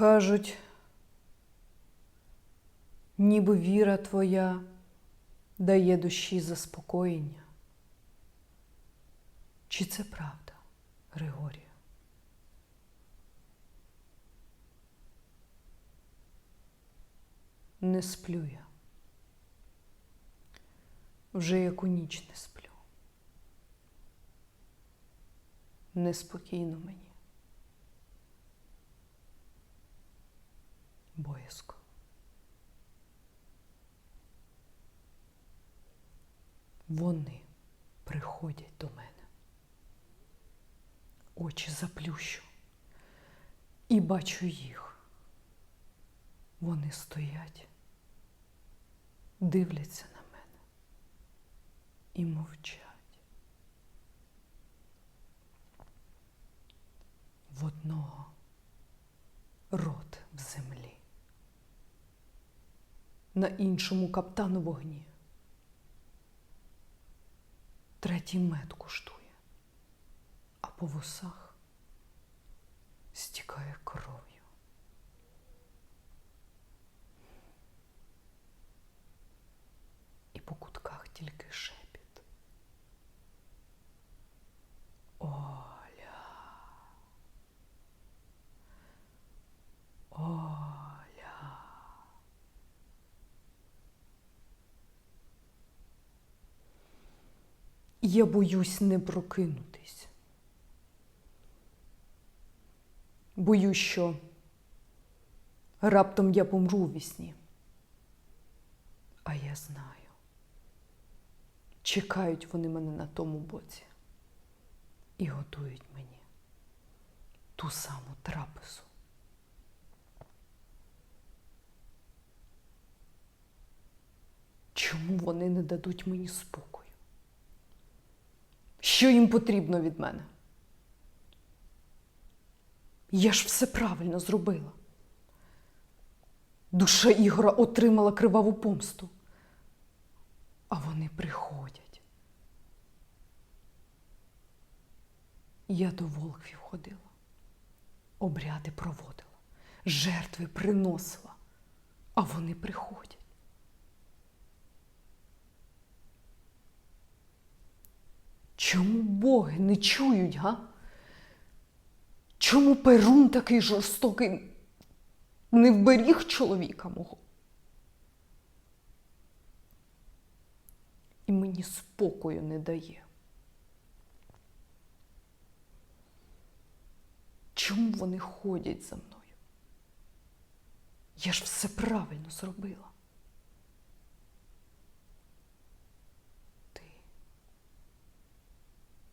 Кажуть, ніби віра твоя дає душі заспокоєння. Чи це правда, Григорію? Не сплю я. Вже яку ніч не сплю. Неспокійно мені. Боязко. Вони приходять до мене. Очі заплющу і бачу їх. Вони стоять, дивляться на мене і мовчать. В одного рот в землі, на іншому каптан вогні. Третій мед куштує, а по вусах стікає кров'ю. Я боюсь не прокинутись. Боюсь, що раптом я помру у вісні. А я знаю. Чекають вони мене на тому боці і готують мені ту саму трапезу. Чому вони не дадуть мені спокою? Що їм потрібно від мене? Я ж все правильно зробила. Душа Ігора отримала криваву помсту. А вони приходять. Я до волквів ходила, обряди проводила, жертви приносила, а вони приходять. Чому боги не чують, га? Чому Перун такий жорстокий не вберіг чоловіка мого? І мені спокою не дає. Чому вони ходять за мною? Я ж все правильно зробила.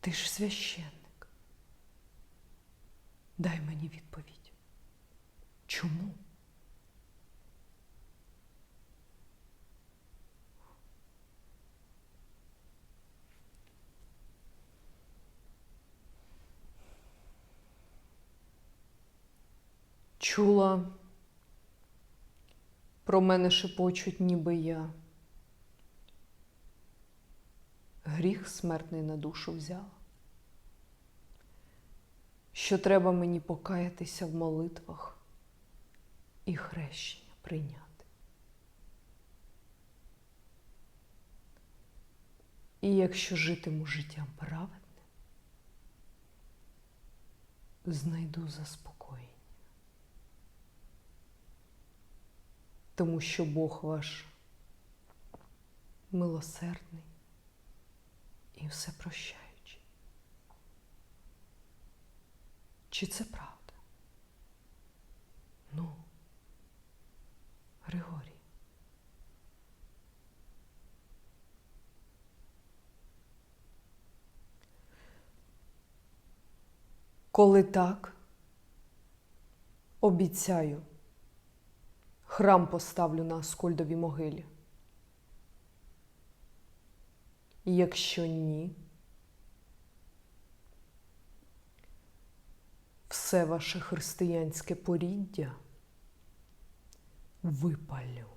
Ти ж священник. Дай мені відповідь. Чому? Чула, про мене шепочуть, ніби я. Гріх смертний на душу взяла. Що треба мені покаятися в молитвах і хрещення прийняти. І якщо житиму життям праведним, знайду заспокоєння. Тому що Бог ваш милосердний і все прощаючий. Чи це правда? Ну, Григорій. Коли так, обіцяю, храм поставлю на Аскольдовій могилі. Якщо ні, все ваше християнське поріддя випалю.